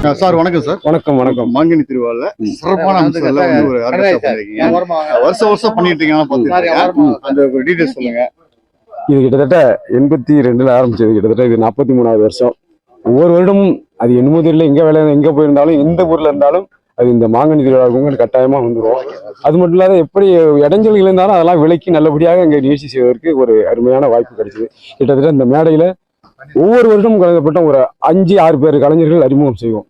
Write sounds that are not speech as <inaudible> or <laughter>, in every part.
Sir வணக்கம் sir. வணக்கம் வணக்கம். மாங்கனி திருவிழால சிறப்பான அம்சங்கள்ல வந்து ஒரு வருஷம் வருஷம் பண்ணிட்டு இருக்கீங்க அந்த ஒரு டீடைல்ஸ் சொல்லுங்க. இது கிட்டத்தட்ட எண்பத்தி ரெண்டுல ஆரம்பிச்சது. கிட்டத்தட்ட இது நாற்பத்தி மூணாவது வருஷம். ஒவ்வொரு வருடமும் அது என்னமோ தெரியல எங்க வேலை எங்க போயிருந்தாலும் எந்த ஊர்ல இருந்தாலும் அது இந்த மாங்கனி திருவிழாவுக்கு கட்டாயமா வந்துடும் அது மட்டும் இல்லாத எப்படி இடைஞ்சல்கள் இருந்தாலும் அதெல்லாம் விலக்கி நல்லபடியாக இங்க நிகழ்ச்சி செய்வதற்கு ஒரு அருமையான வாய்ப்பு கிடைச்சது. கிட்டத்தட்ட இந்த மேடையில ஒவ்வொரு வருடமும் கலந்தப்பட்ட ஒரு அஞ்சு ஆறு பேர் கலைஞர்கள் அறிமுகம் செய்வோம்.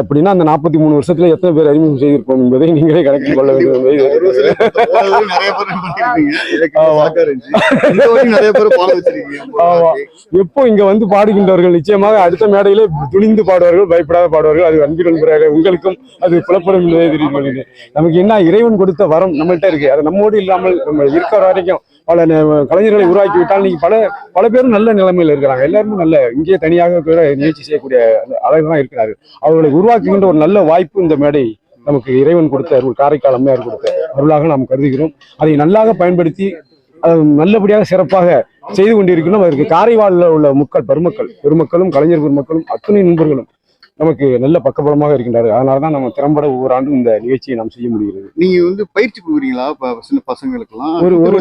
அப்படின்னா அந்த நாற்பத்தி மூணு வருஷத்துல எத்தனை பேர் அறிமுகம் செய்திருப்போம் என்பதை நீங்களே கணக்கில் கொள்ள வேண்டும். எப்போ இங்க வந்து பாடுகின்றவர்கள் நிச்சயமாக அடுத்த மேடையிலே துணிந்து பாடுவார்கள் பயப்படாத பாடுவார்கள். அது நண்பராக உங்களுக்கும் அது புலப்படும் என்பதை தெரிந்து கொள்கிறேன். நமக்கு என்ன இறைவன் கொடுத்த வரம் நம்மள்ட்ட இருக்கு. அது நம்மோடு இல்லாமல் நம்ம இருக்கிற வரைக்கும் பல ந- கலைஞர்களை உருவாக்கி விட்டால் இன்னைக்கு பல பல பேரும் நல்ல நிலைமையில இருக்கிறாங்க. எல்லாருமே நல்ல இங்கே தனியாக கூட நிகழ்ச்சி செய்யக்கூடிய அழகாக இருக்கிறார்கள். அவர்களை உருவாக்குகின்ற ஒரு நல்ல வாய்ப்பு இந்த மேடை நமக்கு இறைவன் கொடுத்த அருள் காரைக்கால் அம்மையார் கொடுத்த அருளாக நாம் கருதுகிறோம். அதை நல்லாக பயன்படுத்தி அதை நல்லபடியாக சிறப்பாக செய்து கொண்டிருக்கணும் அதற்கு காரைவாலில் உள்ள மக்கள் பெருமக்கள் பெருமக்களும் கலைஞர் பெருமக்களும் அத்தனை நண்பர்களும் நமக்கு நல்ல பக்கபலமாக இருக்கின்றார்கள் அதனால தான் நம்ம திறம்பட ஒவ்வொரு ஆண்டும் இந்த நிகழ்ச்சியை நாம் செய்ய முடிகிறது. நீங்க வந்து பயிற்சி கொடுக்குறீங்களா? இப்ப சின்ன பசங்களுக்கு எல்லாம் ஒரு ஒரு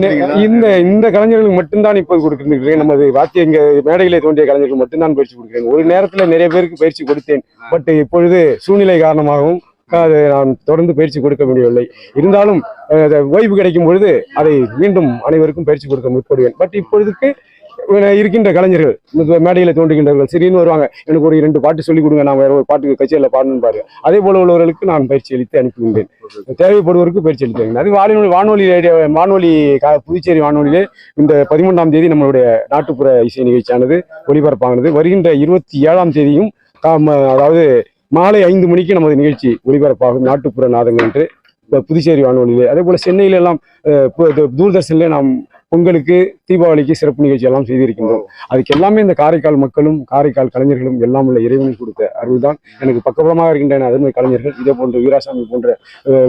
இந்த இந்த கலைஞர்களுக்கு மட்டும்தான் இப்போது கொடுக்கின்றேன் நமது வாத்திய இங்க மேடையிலே தோன்றிய கலைஞர்கள் மட்டும்தான் பயிற்சி கொடுக்கிறேன். ஒரு நேரத்துல நிறைய பேருக்கு பயிற்சி கொடுத்தேன். பட் இப்பொழுது சூழ்நிலை காரணமாகவும் அது நான் தொடர்ந்து பயிற்சி கொடுக்க முடியவில்லை. இருந்தாலும் ஓய்வு கிடைக்கும் பொழுது அதை மீண்டும் அனைவருக்கும் பயிற்சி கொடுக்க முற்படுவேன். பட் இப்பொழுதுக்கு இருக்கின்ற கலைஞர்கள் மேடையில் தோன்றுகின்றவர்கள் சரின்னு வருவாங்க. எனக்கு ஒரு இரண்டு பாட்டு சொல்லிக் கொடுங்க நான் வேற ஒரு பாட்டுக்கு கச்சேரியில் பாடணும் பாரு. அதே போல உள்ளவர்களுக்கு நான் பயிற்சி அளித்து அனுப்புகின்றேன். தேவைப்படுவதற்கு பயிற்சி அளித்தேன் அது வானொலி வானொலி வானொலி புதுச்சேரி வானொலியிலே இந்த பதிமூன்றாம் தேதி நம்மளுடைய நாட்டுப்புற இசை நிகழ்ச்சியானது ஒளிபரப்பானது. வருகின்ற இருபத்தி ஏழாம் தேதியும் அதாவது மாலை ஐந்து மணிக்கு நமது நிகழ்ச்சி ஒளிபரப்பாகும். நாட்டுப்புற நாதங்கள் என்று புதுச்சேரி வானொலியிலே. அதே போல சென்னையில எல்லாம் தூர்தர்ஷன்ல நாம் பொங்கலுக்கு தீபாவளிக்கு சிறப்பு நிகழ்ச்சி எல்லாம் செய்திருக்கின்றோம். அதுக்கு எல்லாமே இந்த காரைக்கால் மக்களும் காரைக்கால் கலைஞர்களும் எல்லாம் உள்ள இறைவன் கொடுத்த அருள்தான். எனக்கு பக்கபலமாக இருக்கின்றன அருமை கலைஞர்கள் இதே போன்ற வீராசாமி போன்ற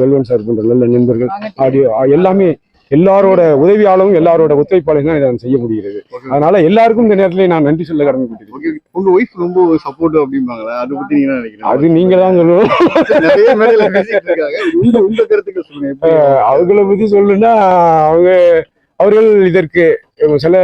வெல்வன் சார் போன்ற நல்ல நண்பர்கள் ஆடியோ எல்லாமே எல்லாரோட உதவியாலும் எல்லாரோட ஒத்துழைப்பாலும் தான் இதை நான் செய்ய முடிகிறது. அதனால எல்லாருக்கும் இந்த நேரத்துல நான் நன்றி சொல்ல கடமைப்பட்டிருக்கேன் உங்க ஒய்ஃப் ரொம்ப சப்போர்ட் அப்படிம்பாங்களே? அதை பத்தி நீங்க என்ன நினைக்கிறீங்க? அது நீங்க தான் சொல்லணும். நிறைய மேடையில பேசிட்டு இருக்காங்க. உங்க உங்க கருத்துக்கள் சொல்லுங்க. எப்படி? அவங்கள பத்தி சொல்லணும்னா அவங்க அவர்கள் இதற்கு சில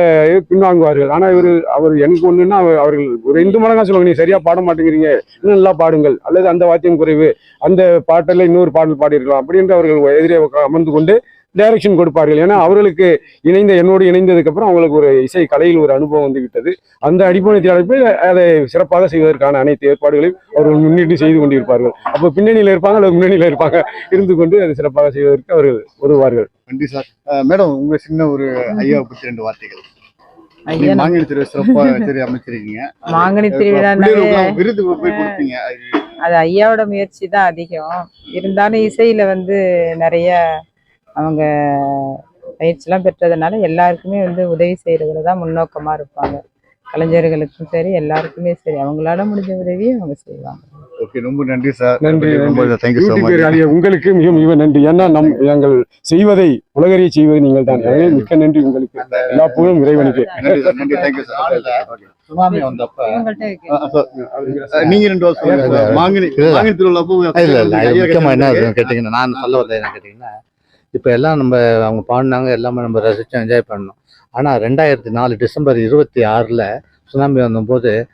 பின்வாங்குவார்கள். ஆனால் இவர் அவர் எனக்கு ஒண்ணுன்னா அவர்கள் ஒரு இந்து மடங்கா சொல்லுவாங்க நீ சரியா பாட மாட்டேங்கிறீங்க. இன்னும் நல்லா பாடுங்கள். அல்லது அந்த வாத்தியம் குறைவு. அந்த பாட்டில் இன்னொரு பாடல் பாடியிருக்கலாம். அப்படின்ட்டு அவர்கள் எதிரே அமர்ந்து கொண்டு டைரக்ஷன் கொடுப்பார்கள். ஏன்னா அவர்களுக்கு இணைந்த என்னோடு இணைந்ததுக்கு அப்புறம் அவங்களுக்கு ஒரு இசை கலையில் ஒரு அனுபவம் வந்து விட்டது. அந்த அடிப்படையில் அழைப்பில் அதை சிறப்பாக செய்வதற்கான அனைத்து ஏற்பாடுகளையும் அவர்கள் முன்னிட்டு செய்து கொண்டிருப்பார்கள். அப்போ பின்னணியில் இருப்பாங்க அல்லது முன்னணியில் இருப்பாங்க இருந்து கொண்டு அதை சிறப்பாக செய்வதற்கு அவர்கள் உதவுவார்கள் நன்றி சார். மேடம் உங்க சின்ன ஒரு ஐயாவை பத்தி ரெண்டு வார்த்தைகள். மாங்கனி திருவிழா <laughs> அது ஐயாவோட முயற்சி தான் அதிகம். இருந்தாலும் இசையில வந்து நிறைய அவங்க பயிற்சிலாம் பெற்றதுனால எல்லாருக்குமே வந்து உதவி செய்யறதுல தான் முன்னோக்கமா இருப்பாங்க. கலைஞர்களுக்கும் சரி எல்லாருக்குமே சரி. அவங்களால முடிஞ்ச உதவியை அவங்க செய்வாங்க. ஓகே ரொம்ப நன்றி சார். உங்களுக்கு மிக மிக நன்றி. ஏன்னா நம் நாங்கள் செய்வதை உலகறிய செய்வது நீங்கள் தான். மிக்க நன்றி உங்களுக்கு. எல்லா புகழும் இறைவனுக்கு. சுனாமி வந்தப்ப நீங்க ரெண்டு. மாங்கனி. மாங்கனி திருவிழா என்ன. இருக்குன்னு கேட்டீங்கன்னா நான் சொல்ல வந்தது என்ன கேட்டீங்கன்னா இப்போ எல்லாம் நம்ம அவங்க பாடினாங்க எல்லாமே நம்ம ரசிச்சோம் என்ஜாய் பண்ணோம். ஆனால் ரெண்டாயிரத்தி நாலு டிசம்பர் இருபத்தி ஆறில் சுனாமி வந்தபோது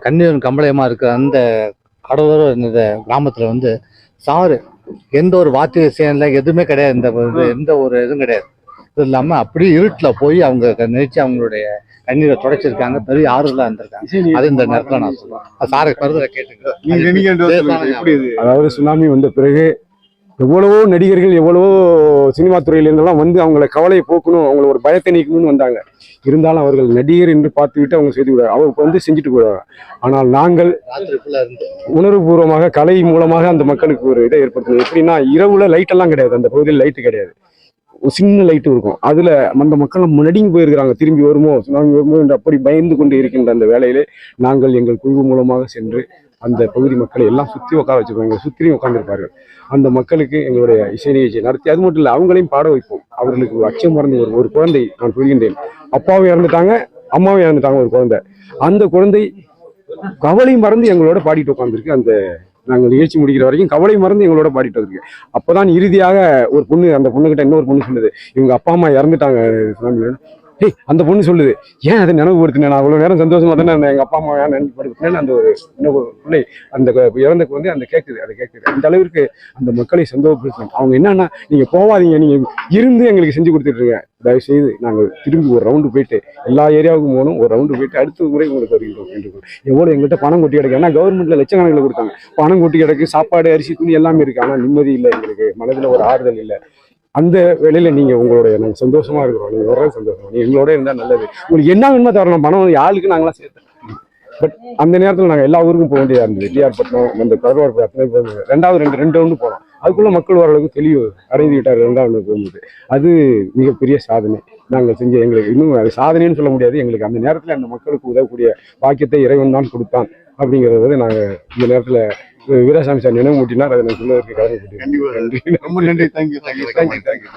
கண்ணீரன் கம்பளயமாக இருக்கிற அந்த கடலோர இந்த கிராமத்தில் வந்து சாரு எந்த ஒரு வாத்திய செயல எதுவுமே கிடையாது. இந்த இது- எந்த ஒரு இதுவும் கிடையாது. இது இல்லாமல் அப்படியே இருட்டில் போய் அவங்க க- நினைச்சு அவங்களுடைய கண்ணீரை துடைச்சிருக்காங்க. பெரிய ஆறுதலாக இருந்திருக்காங்க. அது இந்த நேரத்தில் நான் சொல்லுவேன் சாரை. எப்படி இது? அதாவது சுனாமி வந்த பிறகு எவ்வளவோ நடிகர்கள் எவ்வளவோ சினிமா துறையில இருந்தெல்லாம் வந்து அவங்கள கவலையை போக்கணும் அவங்கள ஒரு பயத்தை நீக்கணும்னு வந்தாங்க. இருந்தாலும் அவர்கள் நடிகர் என்று பார்த்துவிட்டு அவங்க செய்து விடுவாங்க. அவருக்கு வந்து செஞ்சுட்டு போயிடுவாங்க. ஆனால் நாங்கள் உணர்வுபூர்வமாக கலை மூலமாக அந்த மக்களுக்கு ஒரு இதை ஏற்படுத்தணும் எப்படின்னா இரவுல லைட் எல்லாம் கிடையாது. அந்த பகுதியில் லைட்டு கிடையாது. ஒரு சின்ன லைட் இருக்கும். அதுல அந்த மக்கள் நடுங்கி போயிருக்கிறாங்க. திரும்பி வருமோ சுனாமி வருமோ என்று அப்படி பயந்து கொண்டு இருக்கின்ற அந்த வேலையிலே நாங்கள் எங்கள் குழு மூலமாக சென்று அந்த பகுதி மக்களை எல்லாம் சுற்றி உட்கார வச்சிருப்போம் எங்களை சுற்றியும் உட்காந்துருப்பார்கள் அந்த மக்களுக்கு எங்களுடைய இசை நிகழ்ச்சியை நடத்தி அது மட்டும் இல்லை அவங்களையும் பாட வைப்போம். அவர்களுக்கு ஒரு அச்சம் மறந்து ஒரு ஒரு குழந்தை நான் புரிகின்றேன். அப்பாவும் இறந்துட்டாங்க அம்மாவும் இறந்துட்டாங்க ஒரு குழந்தை. அந்த குழந்தை கவலை மறந்து எங்களோட பாடிட்டு உட்காந்துருக்கு அந்த நாங்கள் நிகழ்ச்சி முடிக்கிற வரைக்கும் கவலை மறந்து எங்களோட பாடிட்டு வந்திருக்கு. அப்போதான் இறுதியாக ஒரு பொண்ணு அந்த பொண்ணுகிட்ட இன்னொரு பொண்ணு சொன்னது இவங்க அப்பா அம்மா இறந்துட்டாங்க சுனாமி ஏய் அந்த பொண்ணு சொல்லுது ஏன் அதை நினைவுபடுத்தினேன் நான் அவ்வளோ நேரம் சந்தோஷமா தானே எங்கள் அப்பா அம்மா ஏன் அந்த ஒரு இன்னொரு பிள்ளை அந்த இறந்த குழந்தை அந்த கேட்குது அதை கேட்குது அந்த அளவிற்கு அந்த மக்களை சந்தோஷப்படுத்தணும் அவங்க என்னன்னா நீங்கள் போவாதீங்க நீங்கள் இருந்து எங்களுக்கு செஞ்சு கொடுத்துட்ருங்க தயவு செய்து நாங்கள் திரும்பி ஒரு ரவுண்டு போயிட்டு எல்லா ஏரியாவுக்கும் போகணும். ஒரு ரவுண்டு போயிட்டு அடுத்த முறை உங்களுக்கு வருகிறோம் என்று எவ்வளோ எங்கள்கிட்ட பணம் கொட்டி கிடக்கு. ஏன்னா கவர்மெண்ட்டில் லட்சக்கணக்கில் கொடுத்தாங்க. பணம் கொட்டி கிடக்கு சாப்பாடு அரிசி துணி எல்லாமே இருக்குது ஆனால் நிம்மதி இல்லை எங்களுக்கு. மனதில் ஒரு ஆறுதல் இல்லை. அந்த வேலையில நீங்க உங்களுடைய நாங்கள் சந்தோஷமா இருக்கிறோம். நீங்க வர சந்தோஷம். நீங்க எங்களோட இருந்தா நல்லது. உங்களுக்கு என்ன வேணுமோ தரணும். பணம் வந்து நாங்களாம் சேர்த்து பட் அந்த நேரத்தில் நாங்கள் எல்லா ஊருக்கும் போக வேண்டியதாக இருந்தது. டிஆர் அந்த கருவாடு அத்தனை பேர் ரெண்டாவது ரெண்டு ரெண்டு ரவுண்டு போனோம். அதுக்குள்ள மக்கள் ஓரளவுக்கு தெளிவு அடைந்து விட்டார். ரெண்டாவது போகும்போது. அது மிகப்பெரிய சாதனை. நாங்கள் செஞ்ச எங்களுக்கு இன்னும் அது சாதனைன்னு சொல்ல முடியாது. எங்களுக்கு அந்த நேரத்தில் அந்த மக்களுக்கு உதவக்கூடிய பாக்கியத்தை இறைவன் தான் கொடுத்தான் அப்படிங்கிறத வந்து நாங்கள் இந்த நேரத்தில் வீராசாமி சார் நினைவு மூட்டினார் அதை நான் சொல்வதற்கு கடமைப்பட்டு ரொம்ப நன்றி. Thank you thank you thank you